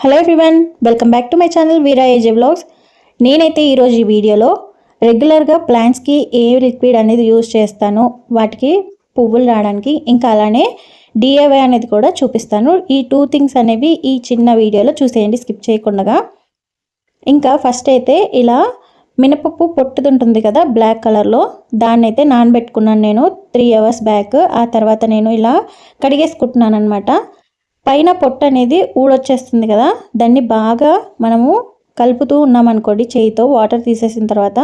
Hello everyone welcome back to my channel Veera A J vlogs నేనైతే ఈరోజు ఈ వీడియోలో రెగ్యులర్గా ప్లాంట్స్కి ఏ లిక్విడ్ అనేది యూజ్ చేస్తాను వాటికి పువ్వులు రావడానికి ఇంకా అలానే డిఏవై అనేది కూడా చూపిస్తాను. ఈ టూ థింగ్స్ అనేవి ఈ చిన్న వీడియోలో చూసేయండి స్కిప్ చేయకుండా ఇంకా ఫస్ట్ అయితే ఇలా మినపప్పు పొట్టుది ఉంటుంది కదా బ్లాక్ కలర్లో దాన్ని అయితే నానబెట్టుకున్నాను నేను త్రీ అవర్స్ బ్యాక్. ఆ తర్వాత నేను ఇలా కడిగేసుకుంటున్నాను అనమాట పైన పొట్టు అనేది ఊడొచ్చేస్తుంది కదా దాన్ని బాగా మనము కలుపుతూ ఉన్నామనుకోండి చేయితో వాటర్ తీసేసిన తర్వాత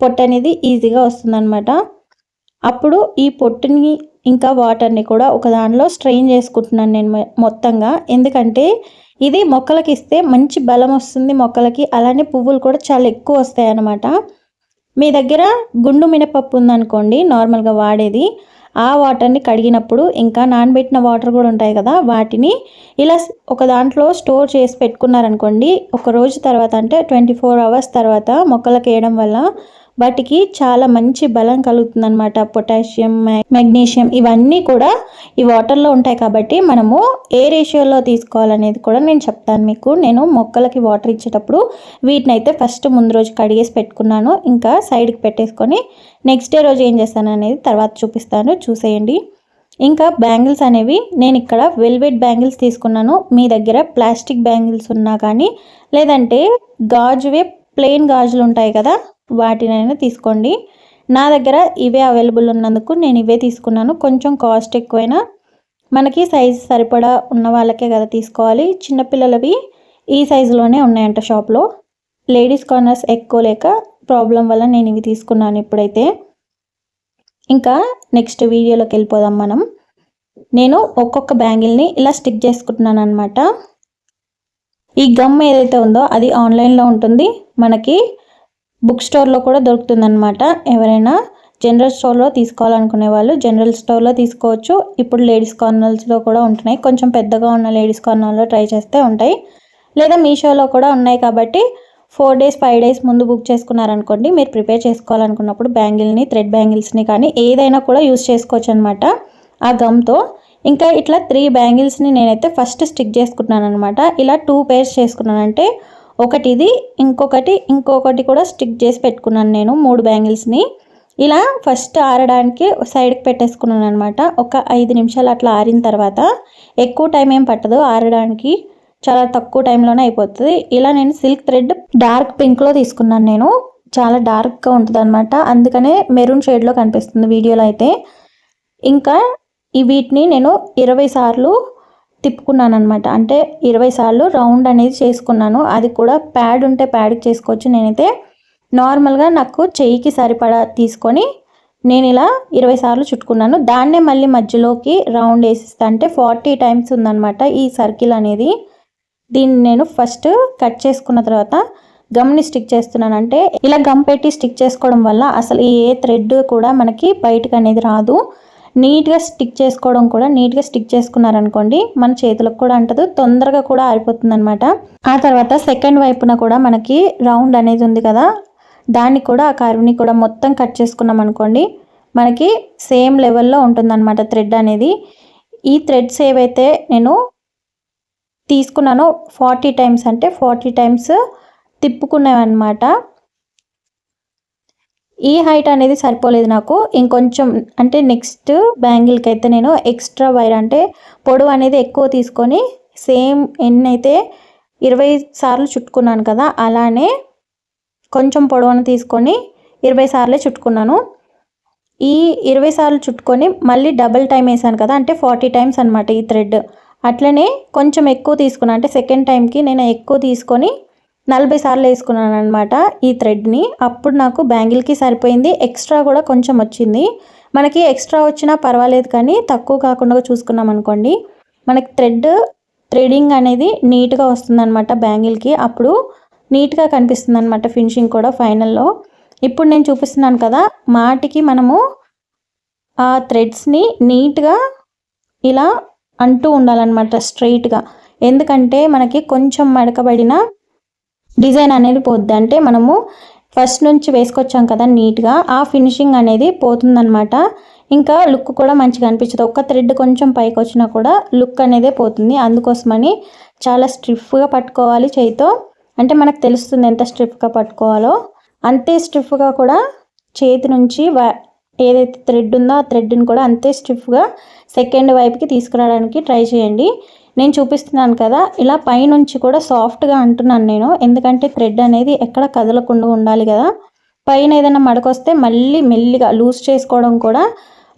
పొట్టు అనేది ఈజీగా వస్తుందన్నమాట. అప్పుడు ఈ పొట్టుని ఇంకా వాటర్ని కూడా ఒక దానిలో స్ట్రెయిన్ చేసుకుంటున్నాను నేను మొత్తంగా. ఎందుకంటే ఇది మొక్కలకి ఇస్తే మంచి బలం వస్తుంది మొక్కలకి అలానే పువ్వులు కూడా చాలా ఎక్కువ వస్తాయి అన్నమాట మీ దగ్గర గుండు మినపప్పు ఉందనుకోండి నార్మల్గా వాడేది. ఆ వాటర్ని కడిగినప్పుడు ఇంకా నానబెట్టిన వాటర్ కూడా ఉంటాయి కదా వాటిని ఇలా ఒక దాంట్లో స్టోర్ చేసి పెట్టుకున్నారనుకోండి ఒక రోజు తర్వాత అంటే ట్వంటీ ఫోర్ అవర్స్ తర్వాత మొక్కలకు వేయడం వల్ల వాటికి చాలా మంచి బలం కలుగుతుంది అనమాట పొటాషియం మెగ్నీషియం ఇవన్నీ కూడా ఈ వాటర్లో ఉంటాయి కాబట్టి మనము ఏ రేషియోలో తీసుకోవాలనేది కూడా నేను చెప్తాను మీకు. నేను మొక్కలకి వాటర్ ఇచ్చేటప్పుడు వీటిని అయితే ఫస్ట్ ముందు రోజు కడిగేసి పెట్టుకున్నాను. ఇంకా సైడ్కి పెట్టేసుకొని నెక్స్ట్ డే రోజు ఏం చేస్తాను అనేది తర్వాత చూపిస్తాను. చూసేయండి. ఇంకా బ్యాంగిల్స్ అనేవి నేను ఇక్కడ వెల్వెట్ బ్యాంగిల్స్ తీసుకున్నాను. మీ దగ్గర ప్లాస్టిక్ బ్యాంగిల్స్ ఉన్నా కానీ లేదంటే గాజువే ప్లెయిన్ గాజులు ఉంటాయి కదా వాటినైనా తీసుకోండి. నా దగ్గర ఇవే అవైలబుల్ ఉన్నందుకు నేను ఇవే తీసుకున్నాను. కొంచెం కాస్ట్ ఎక్కువైనా మనకి సైజ్ సరిపడా ఉన్న వాళ్ళకే కదా తీసుకోవాలి. చిన్నపిల్లలవి ఈ సైజులోనే ఉన్నాయంట షాప్లో. లేడీస్ కార్నర్స్ ఎక్కువ లేక ప్రాబ్లం వల్ల నేను ఇవి తీసుకున్నాను ఇప్పుడైతే. ఇంకా నెక్స్ట్ వీడియోలోకి వెళ్ళిపోదాం మనం. నేను ఒక్కొక్క బ్యాంగిల్ని ఇలా స్టిక్ చేసుకుంటున్నాను అనమాట ఈ గమ్ ఏదైతే ఉందో అది ఆన్లైన్లో ఉంటుంది. మనకి బుక్ స్టోర్లో కూడా దొరుకుతుందన్నమాట. ఎవరైనా జనరల్ స్టోర్లో తీసుకోవాలనుకునే వాళ్ళు జనరల్ స్టోర్లో తీసుకోవచ్చు. ఇప్పుడు లేడీస్ కార్నర్స్లో కూడా ఉంటున్నాయి. కొంచెం పెద్దగా ఉన్న లేడీస్ కార్నర్లో ట్రై చేస్తే ఉంటాయి. లేదా మీషోలో కూడా ఉన్నాయి కాబట్టి ఫోర్ డేస్ ఫైవ్ డేస్ ముందు బుక్ చేసుకున్నారనుకోండి మీరు ప్రిపేర్ చేసుకోవాలనుకున్నప్పుడు బ్యాంగిల్ని థ్రెడ్ బ్యాంగిల్స్ని కానీ ఏదైనా కూడా యూస్ చేసుకోవచ్చు అనమాట ఆ గమ్తో. ఇంకా ఇట్లా త్రీ బ్యాంగిల్స్ని నేనైతే ఫస్ట్ స్టిక్ చేసుకున్నాను అనమాట ఇలా టూ పేర్స్ చేసుకున్నానంటే ఒకటి ఇది ఇంకొకటి ఇంకొకటి కూడా స్టిక్ చేసి పెట్టుకున్నాను నేను మూడు బ్యాంగిల్స్ని. ఇలా ఫస్ట్ ఆరడానికి సైడ్కి పెట్టేసుకున్నాను అనమాట ఒక ఐదు నిమిషాలు అట్లా ఆరిన తర్వాత ఎక్కువ టైం ఏం పట్టదు ఆరడానికి. చాలా తక్కువ టైంలోనే అయిపోతుంది. ఇలా నేను సిల్క్ థ్రెడ్ డార్క్ పింక్లో తీసుకున్నాను నేను. చాలా డార్క్గా ఉంటుంది అనమాట అందుకనే మెరూన్ షేడ్లో కనిపిస్తుంది వీడియోలో అయితే. ఇంకా ఈ వీటిని నేను ఇరవై సార్లు తిప్పుకున్నాను అనమాట అంటే ఇరవై సార్లు రౌండ్ అనేది చేసుకున్నాను. అది కూడా ప్యాడ్ ఉంటే ప్యాడ్కి చేసుకోవచ్చు. నేనైతే నార్మల్గా నాకు చెయ్యికి సరిపడా తీసుకొని నేను ఇలా ఇరవై సార్లు చుట్టుకున్నాను. దాన్నే మళ్ళీ మధ్యలోకి రౌండ్ వేసిస్తా అంటే ఫార్టీ టైమ్స్ ఉందనమాట ఈ సర్కిల్ అనేది. దీన్ని నేను ఫస్ట్ కట్ చేసుకున్న తర్వాత గమ్ని స్టిక్ చేస్తున్నాను. అంటే ఇలా గమ్ పెట్టి స్టిక్ చేసుకోవడం వల్ల అసలు ఏ థ్రెడ్ కూడా మనకి బయటకు అనేది రాదు. నీట్గా స్టిక్ చేసుకోవడం కూడా నీట్గా స్టిక్ చేసుకున్నారనుకోండి మన చేతులకు కూడా అంటదు తొందరగా కూడా ఆరిపోతుందనమాట ఆ తర్వాత సెకండ్ వైపున కూడా మనకి రౌండ్ అనేది ఉంది కదా దాన్ని కూడా ఆ కర్వ్ని కూడా మొత్తం కట్ చేసుకున్నాం అనుకోండి మనకి సేమ్ లెవెల్లో ఉంటుందన్నమాట థ్రెడ్ అనేది. ఈ థ్రెడ్స్ ఏవైతే నేను తీసుకున్నానో ఫార్టీ టైమ్స్ అంటే ఫార్టీ టైమ్స్ తిప్పుకున్నామన్నమాట ఈ హైట్ అనేది సరిపోలేదు నాకు. ఇంకొంచెం అంటే నెక్స్ట్ బ్యాంగిల్కి అయితే నేను ఎక్స్ట్రా వైర్ అంటే పొడవు అనేది ఎక్కువ తీసుకొని సేమ్ ఎన్ని అయితే ఇరవై సార్లు చుట్టుకున్నాను కదా అలానే కొంచెం పొడవును తీసుకొని ఇరవై సార్లే చుట్టుకున్నాను. ఈ ఇరవై సార్లు చుట్టుకొని మళ్ళీ డబుల్ టైం వేసాను కదా అంటే ఫార్టీ టైమ్స్ అనమాట ఈ థ్రెడ్ అట్లనే కొంచెం ఎక్కువ తీసుకున్నాను అంటే సెకండ్ టైంకి నేను ఎక్కువ తీసుకొని నలభై సార్లు వేసుకున్నాను అనమాట ఈ థ్రెడ్ని. అప్పుడు నాకు బ్యాంగిల్కి సరిపోయింది. ఎక్స్ట్రా కూడా కొంచెం వచ్చింది. మనకి ఎక్స్ట్రా వచ్చినా పర్వాలేదు కానీ తక్కువ కాకుండా చూసుకున్నాం అనుకోండి. మనకి థ్రెడ్ థ్రెడింగ్ అనేది నీట్గా వస్తుందన్నమాట బ్యాంగిల్కి. అప్పుడు నీట్గా కనిపిస్తుంది అనమాట ఫినిషింగ్ కూడా ఫైనల్లో. ఇప్పుడు నేను చూపిస్తున్నాను కదా మాటికి మనము ఆ థ్రెడ్స్ని నీట్గా ఇలా అంటూ ఉండాలన్నమాట స్ట్రైట్గా ఎందుకంటే మనకి కొంచెం మడకబడిన డిజైన్ అనేది పోద్ది. అంటే మనము ఫస్ట్ నుంచి వేసుకొచ్చాం కదా నీట్గా ఆ ఫినిషింగ్ అనేది పోతుందనమాట ఇంకా లుక్ కూడా మంచిగా అనిపించదు ఒక్క థ్రెడ్ కొంచెం పైకి వచ్చినా కూడా లుక్ అనేదే పోతుంది. అందుకోసమని చాలా స్ట్రిఫ్గా పట్టుకోవాలి చేయితో. అంటే మనకు తెలుస్తుంది ఎంత స్ట్రిఫ్గా పట్టుకోవాలో. అంతే స్ట్రిఫ్గా కూడా చేతి నుంచి ఏదైతే థ్రెడ్ ఉందో ఆ థ్రెడ్ని కూడా అంతే స్టిఫ్గా సెకండ్ వైపుకి తీసుకురావడానికి ట్రై చేయండి. నేను చూపిస్తున్నాను కదా ఇలా పైనుంచి కూడా సాఫ్ట్గా అంటున్నాను నేను. ఎందుకంటే థ్రెడ్ అనేది ఎక్కడ కదలకుండా ఉండాలి కదా. పైన ఏదైనా మడకొస్తే మళ్ళీ మెల్లిగా లూజ్ చేసుకోవడం కూడా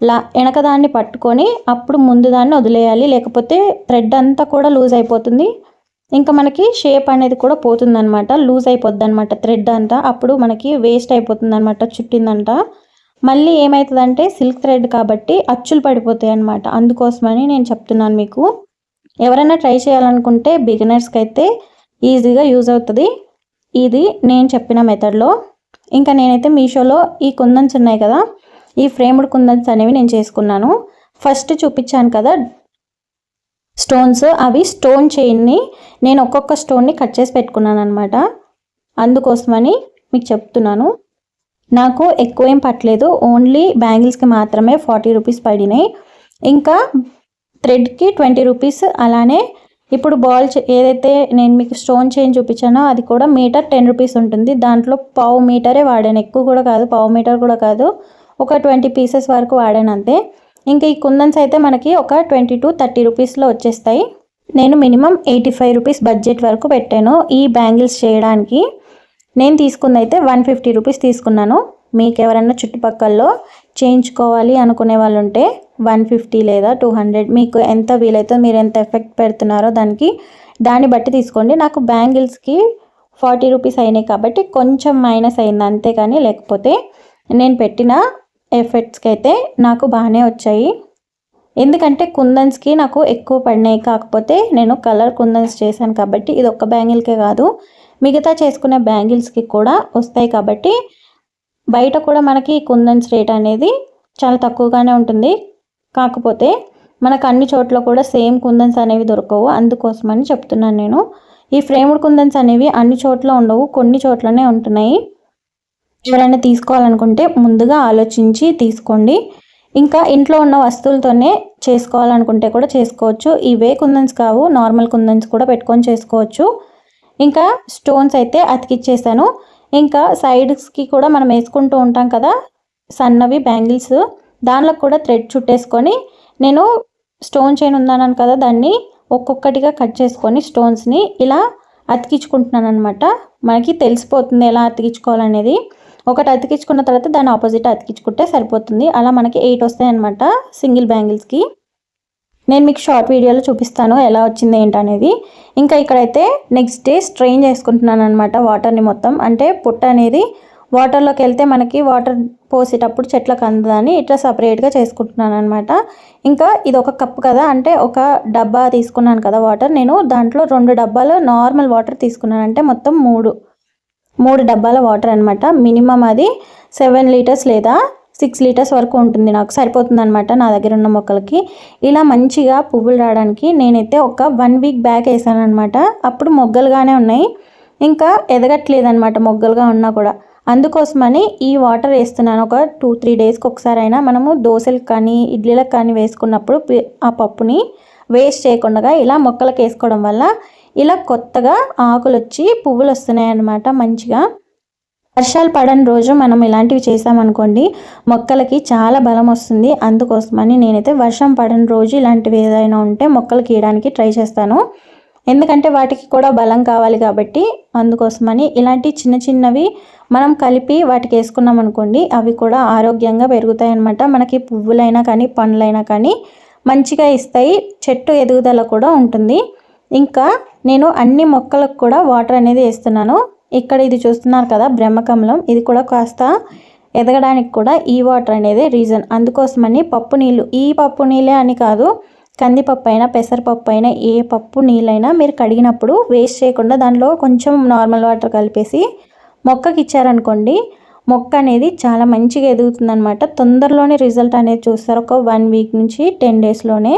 లా వెనక దాన్ని పట్టుకొని అప్పుడు ముందు దాన్ని వదిలేయాలి. లేకపోతే థ్రెడ్ అంతా కూడా లూజ్ అయిపోతుంది. ఇంకా మనకి షేప్ అనేది కూడా పోతుందనమాట లూజ్ అయిపోద్ది అనమాట థ్రెడ్ అంతా. అప్పుడు మనకి వేస్ట్ అయిపోతుంది అనమాట చుట్టిందంట మళ్ళీ ఏమవుతుందంటే సిల్క్ థ్రెడ్ కాబట్టి అచ్చులు పడిపోతాయి అనమాట అందుకోసమని నేను చెప్తున్నాను మీకు. ఎవరైనా ట్రై చేయాలనుకుంటే బిగినర్స్కి అయితే ఈజీగా యూజ్ అవుతుంది. ఇది నేను చెప్పిన మెథడ్లో ఇంకా నేనైతే మీషోలో ఈ కుందన్స్ ఉన్నాయి కదా ఈ ఫ్రేమ్డ్ కుందన్స్ అనేవి నేను చేసుకున్నాను. ఫస్ట్ చూపించాను కదా స్టోన్స్ అవి స్టోన్ చైన్ని నేను ఒక్కొక్క స్టోన్ని కట్ చేసి పెట్టుకున్నాను అనమాట అందుకోసమని మీకు చెప్తున్నాను. నాకు ఎక్కువ ఏం పట్టలేదు ఓన్లీ బ్యాంగిల్స్కి మాత్రమే ఫార్టీ రూపీస్ పడినాయి. ఇంకా థ్రెడ్కి ట్వంటీ రూపీస్ అలానే ఇప్పుడు బాల్ ఏదైతే నేను మీకు స్టోన్ చైన్ చూపించానో అది కూడా మీటర్ టెన్ రూపీస్ ఉంటుంది. దాంట్లో పావు మీటరే వాడాను. ఎక్కువ కూడా కాదు పావు మీటర్ కూడా కాదు. ఒక ట్వంటీ పీసెస్ వరకు వాడాను అంతే. ఇంకా ఈ కుందన్స్ అయితే మనకి ఒక ట్వంటీ టు థర్టీ రూపీస్లో వచ్చేస్తాయి. నేను minimum eighty five rupees budget వరకు పెట్టాను ఈ బ్యాంగిల్స్ చేయడానికి. నేను తీసుకుంది అయితే వన్ ఫిఫ్టీ రూపీస్ తీసుకున్నాను. మీకు ఎవరైనా చుట్టుపక్కల్లో చేయించుకోవాలి అనుకునే వాళ్ళు ఉంటే వన్ ఫిఫ్టీ లేదా టూ హండ్రెడ్. మీకు ఎంత వీలైతే మీరు ఎంత ఎఫెక్ట్ పెడుతున్నారో దానికి దాన్ని బట్టి తీసుకోండి. నాకు బ్యాంగిల్స్కి ఫార్టీ రూపీస్ అయినాయి కాబట్టి కొంచెం మైనస్ అయింది అంతేకాని లేకపోతే నేను పెట్టిన ఎఫెక్ట్స్కి అయితే నాకు బాగానే వచ్చాయి. ఎందుకంటే కుందన్స్కి నాకు ఎక్కువ పడినాయి. కాకపోతే నేను కలర్ కుందన్స్ చేశాను కాబట్టి ఇది ఒక్క బ్యాంగిల్కే కాదు. మిగతా చేసుకునే బ్యాంగిల్స్కి కూడా వస్తాయి కాబట్టి బయట కూడా మనకి కుందన్స్ రేట్ అనేది చాలా తక్కువగానే ఉంటుంది. కాకపోతే మనకు అన్ని చోట్ల కూడా సేమ్ కుందన్స్ అనేవి దొరకవు. అందుకోసమని చెప్తున్నాను నేను. ఈ ఫ్రేమ్డ్ కుందన్స్ అనేవి అన్ని చోట్ల ఉండవు కొన్ని చోట్లనే ఉంటున్నాయి. ఎవరైనా తీసుకోవాలనుకుంటే ముందుగా ఆలోచించి తీసుకోండి. ఇంకా ఇంట్లో ఉన్న వస్తువులతోనే చేసుకోవాలనుకుంటే కూడా చేసుకోవచ్చు. ఇవే కుందన్స్ కావు నార్మల్ కుందన్స్ కూడా పెట్టుకొని చేసుకోవచ్చు. ఇంకా స్టోన్స్ అయితే అతికిచ్చేసాను. ఇంకా సైడ్స్కి కూడా మనం వేసుకుంటూ ఉంటాం కదా సన్నవి బ్యాంగిల్స్. దానిలో కూడా థ్రెడ్ చుట్టేసుకొని నేను స్టోన్ చైన్ ఉందన్నాను కదా దాన్ని ఒక్కొక్కటిగా కట్ చేసుకొని స్టోన్స్ని ఇలా అతికించుకుంటున్నాను అనమాట మనకి తెలిసిపోతుంది ఎలా అతికించుకోవాలనేది. ఒకటి అతికించుకున్న తర్వాత దాని ఆపోజిట్ అతికించుకుంటే సరిపోతుంది. అలా మనకి ఎయిట్ వస్తాయి అనమాట సింగిల్ బ్యాంగిల్స్కి నేను మీకు షార్ట్ వీడియోలో చూపిస్తాను ఎలా వచ్చింది ఏంటనేది. ఇంకా ఇక్కడైతే నెక్స్ట్ డే స్ట్రెయిన్ చేసుకుంటున్నాను అనమాట వాటర్ని మొత్తం. అంటే పుట్ట అనేది వాటర్లోకి వెళ్తే మనకి వాటర్ పోసేటప్పుడు చెట్లకు అందదని ఇట్లా సపరేట్గా చేసుకుంటున్నాను అనమాట ఇంకా ఇది ఒక కప్ కదా అంటే ఒక డబ్బా తీసుకున్నాను కదా వాటర్ నేను దాంట్లో రెండు డబ్బాలు నార్మల్ వాటర్ తీసుకున్నాను. అంటే మొత్తం మూడు మూడు డబ్బాల వాటర్ అనమాట మినిమం అది సెవెన్ లీటర్స్ లేదా సిక్స్ లీటర్స్ వరకు ఉంటుంది. నాకు సరిపోతుంది అనమాట నా దగ్గర ఉన్న మొక్కలకి. ఇలా మంచిగా పువ్వులు రావడానికి నేనైతే ఒక వన్ వీక్ బ్యాక్ వేసాను అనమాట అప్పుడు మొగ్గలుగానే ఉన్నాయి. ఇంకా ఎదగట్లేదు అనమాట మొగ్గలుగా ఉన్నా కూడా. అందుకోసమని ఈ వాటర్ వేస్తున్నాను. ఒక టూ త్రీ డేస్కి ఒకసారి అయినా మనము దోశలకు కానీ ఇడ్లీలకు కానీ వేసుకున్నప్పుడు ఆ పప్పుని వేస్ట్ చేయకుండా ఇలా మొక్కలకు వేసుకోవడం వల్ల ఇలా కొత్తగా ఆకులు వచ్చి పువ్వులు వస్తున్నాయి అన్నమాట మంచిగా. వర్షాలు పడని రోజు మనం ఇలాంటివి చేసామనుకోండి మొక్కలకి చాలా బలం వస్తుంది. అందుకోసమని నేనైతే వర్షం పడని రోజు ఇలాంటివి ఏదైనా ఉంటే మొక్కలు గీయడానికి ట్రై చేస్తాను. ఎందుకంటే వాటికి కూడా బలం కావాలి కాబట్టి అందుకోసమని ఇలాంటి చిన్న చిన్నవి మనం కలిపి వాటికి వేసుకున్నాం అనుకోండి అవి కూడా ఆరోగ్యంగా పెరుగుతాయి అన్నమాట మనకి పువ్వులైనా కానీ పండ్లైనా కానీ మంచిగా ఇస్తాయి. చెట్టు ఎదుగుదల కూడా ఉంటుంది. ఇంకా నేను అన్ని మొక్కలకు కూడా వాటర్ అనేది వేస్తున్నాను. ఇక్కడ ఇది చూస్తున్నారు కదా బ్రహ్మకమలం. ఇది కూడా కాస్త ఎదగడానికి కూడా ఈ వాటర్ అనేది రీజన్. అందుకోసమని పప్పు నీళ్ళు. ఈ పప్పు నీళ్ళే అని కాదు కందిపప్పు అయినా పెసరపప్పు అయినా ఏ పప్పు నీళ్ళైనా మీరు కడిగినప్పుడు వేస్ట్ చేయకుండా దానిలో కొంచెం నార్మల్ వాటర్ కలిపేసి మొక్కకి ఇచ్చారనుకోండి మొక్క అనేది చాలా మంచిగా ఎదుగుతుందనమాట తొందరలోనే రిజల్ట్ అనేది చూస్తారు. ఒక వన్ వీక్ నుంచి టెన్ డేస్లోనే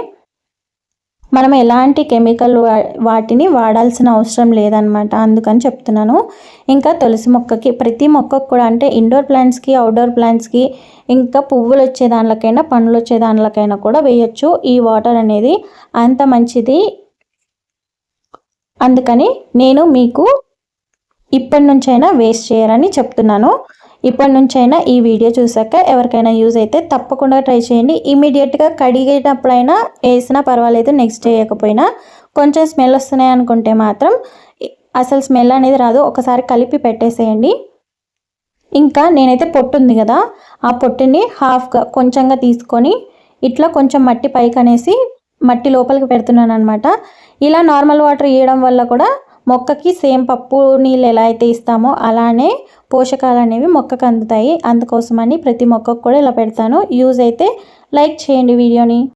మనం ఎలాంటి కెమికల్ వా- వాటిని వాడాల్సిన అవసరం లేదనమాట. అందుకని చెప్తున్నాను. ఇంకా తులసి మొక్కకి ప్రతి మొక్కకు కూడా అంటే ఇండోర్ ప్లాంట్స్కి అవుట్డోర్ ప్లాంట్స్కి ఇంకా పువ్వులు వచ్చే దానిలకైనా పండ్లు వచ్చే దానిలకైనా కూడా వేయొచ్చు. ఈ వాటర్ అనేది అంత మంచిది. అందుకని నేను మీకు ఇప్పటి నుంచైనా వేస్ట్ చేయరని చెప్తున్నాను. ఇప్పటి నుంచైనా ఈ వీడియో చూసాక ఎవరికైనా యూజ్ అయితే తప్పకుండా ట్రై చేయండి. ఇమీడియట్గా కడిగేటప్పుడైనా వేసినా పర్వాలేదు నెక్స్ట్ చేయకపోయినా కొంచెం స్మెల్ వస్తున్నాయి అనుకుంటే మాత్రం అసలు స్మెల్ అనేది రాదు. ఒకసారి కలిపి పెట్టేసేయండి. ఇంకా నేనైతే పొట్టు ఉంది కదా ఆ పొట్టుని హాఫ్గా కొంచెంగా తీసుకొని ఇట్లా కొంచెం మట్టి పైకి అనేసి మట్టి లోపలికి పెడుతున్నాను అనమాట ఇలా నార్మల్ వాటర్ వేయడం వల్ల కూడా మొక్కకి సేమ్ పప్పు నీళ్ళు ఎలా అయితే ఇస్తామో అలానే పోషకాలు అనేవి మొక్కకు అందుతాయి. అందుకోసమని ప్రతి మొక్కకు కూడా ఇలా పెడతాను. యూజ్ అయితే లైక్ చేయండి వీడియోని.